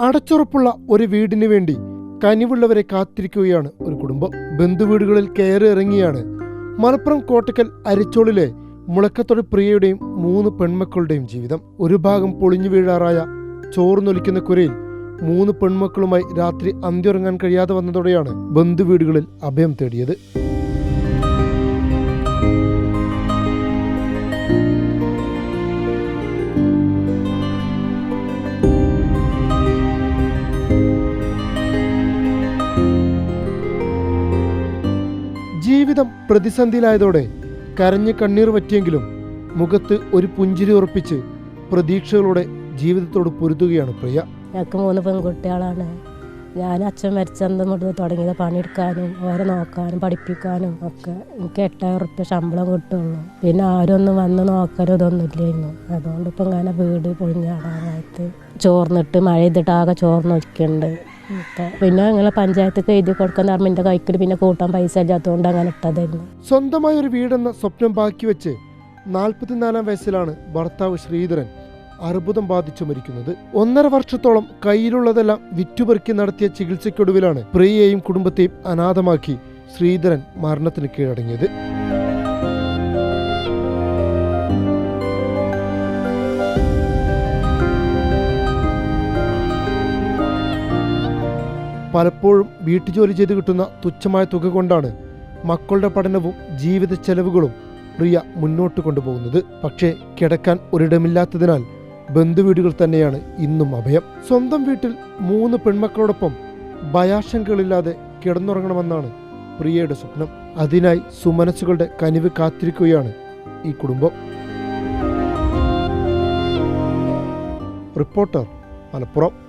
അടച്ചുറപ്പുള്ള ഒരു വീടിന് വേണ്ടി കനിവുള്ളവരെ കാത്തിരിക്കുകയാണ് ഒരു കുടുംബം. ബന്ധുവീടുകളിൽ കയറി ഇറങ്ങിയാണ് മലപ്പുറം കോട്ടക്കൽ അരിച്ചോളിലെ മുളക്കത്തൊടി പ്രിയയുടെയും മൂന്ന് പെൺമക്കളുടെയും ജീവിതം. ഒരു ഭാഗം പൊളിഞ്ഞു വീഴാറായ ചോർന്നൊലിക്കുന്ന കുരയിൽ മൂന്ന് പെൺമക്കളുമായി രാത്രി അന്തിയുറങ്ങാൻ കഴിയാതെ വന്നതോടെയാണ് ബന്ധുവീടുകളിൽ അഭയം തേടിയത്. ജീവിതം പ്രതിസന്ധിയിലായതോടെ കരഞ്ഞ് കണ്ണീർ പറ്റിയെങ്കിലും മുഖത്ത് ഒരു പുഞ്ചിരി ഉറപ്പിച്ച് പ്രതീക്ഷകളോടെ ജീവിതത്തോട് പൊരുതുകയാണ് പ്രിയ. ഞങ്ങൾക്ക് മൂന്ന് പെൺകുട്ടികളാണ്. ഞാൻ അച്ഛൻ മരിച്ചന്ന് മുതൽ തുടങ്ങിയത് പണിയെടുക്കാനും അവരെ നോക്കാനും പഠിപ്പിക്കാനും ഒക്കെ എനിക്ക് എട്ടായിരം ഉറുപ്പ്യ ശമ്പളം കിട്ടുള്ളൂ. പിന്നെ ആരൊന്നും വന്ന് നോക്കാനും ഇതൊന്നും ഇല്ലായിരുന്നു. അതുകൊണ്ട് ഇപ്പം ഇങ്ങനെ വീട് പൊളിഞ്ഞാടാനായിട്ട് ചോർന്നിട്ട് മഴ ചെയ്തിട്ട് ആകെ ചോർന്നൊലിക്കുന്നുണ്ട്. ഒക്കെ പിന്നെ ഞങ്ങളെ പഞ്ചായത്തൊക്കെ എഴുതി കൊടുക്കുന്ന പറഞ്ഞ എന്റെ കൈക്കിൽ പിന്നെ കൂട്ടാൻ പൈസ ഇല്ലാത്തതുകൊണ്ട് അങ്ങനെ ഇട്ടതായിരുന്നു സ്വന്തമായ ഒരു വീടെന്ന സ്വപ്നം ബാക്കി വെച്ച് നാൽപ്പത്തിനാലാം വയസ്സിലാണ് ഭർത്താവ് ശ്രീധരൻ അർബുദം ബാധിച്ചു മരിക്കുന്നത്. ഒന്നര വർഷത്തോളം കയ്യിലുള്ളതെല്ലാം വിറ്റുപെറുക്കി നടത്തിയ ചികിത്സയ്ക്കൊടുവിലാണ് പ്രിയയെയും കുടുംബത്തെയും അനാഥമാക്കി ശ്രീധരൻ മരണത്തിന് കീഴടങ്ങിയത്. പലപ്പോഴും വീട്ടുജോലി ചെയ്ത് കിട്ടുന്ന തുച്ഛമായ തുക കൊണ്ടാണ് മക്കളുടെ പഠനവും ജീവിത ചെലവുകളും പ്രിയ മുന്നോട്ട് കൊണ്ടുപോകുന്നത്. പക്ഷേ കിടക്കാൻ ഒരിടമില്ലാത്തതിനാൽ ബന്ധുവീടുകൾ തന്നെയാണ് ഇന്നും അഭയം. സ്വന്തം വീട്ടിൽ മൂന്ന് പെൺമക്കളോടൊപ്പം ഭയാശങ്കകളില്ലാതെ കിടന്നുറങ്ങണമെന്നാണ് പ്രിയയുടെ സ്വപ്നം. അതിനായി സുമനസ്സുകളുടെ കനിവ് കാത്തിരിക്കുകയാണ് ഈ കുടുംബം. റിപ്പോർട്ടർ മലപ്പുറം.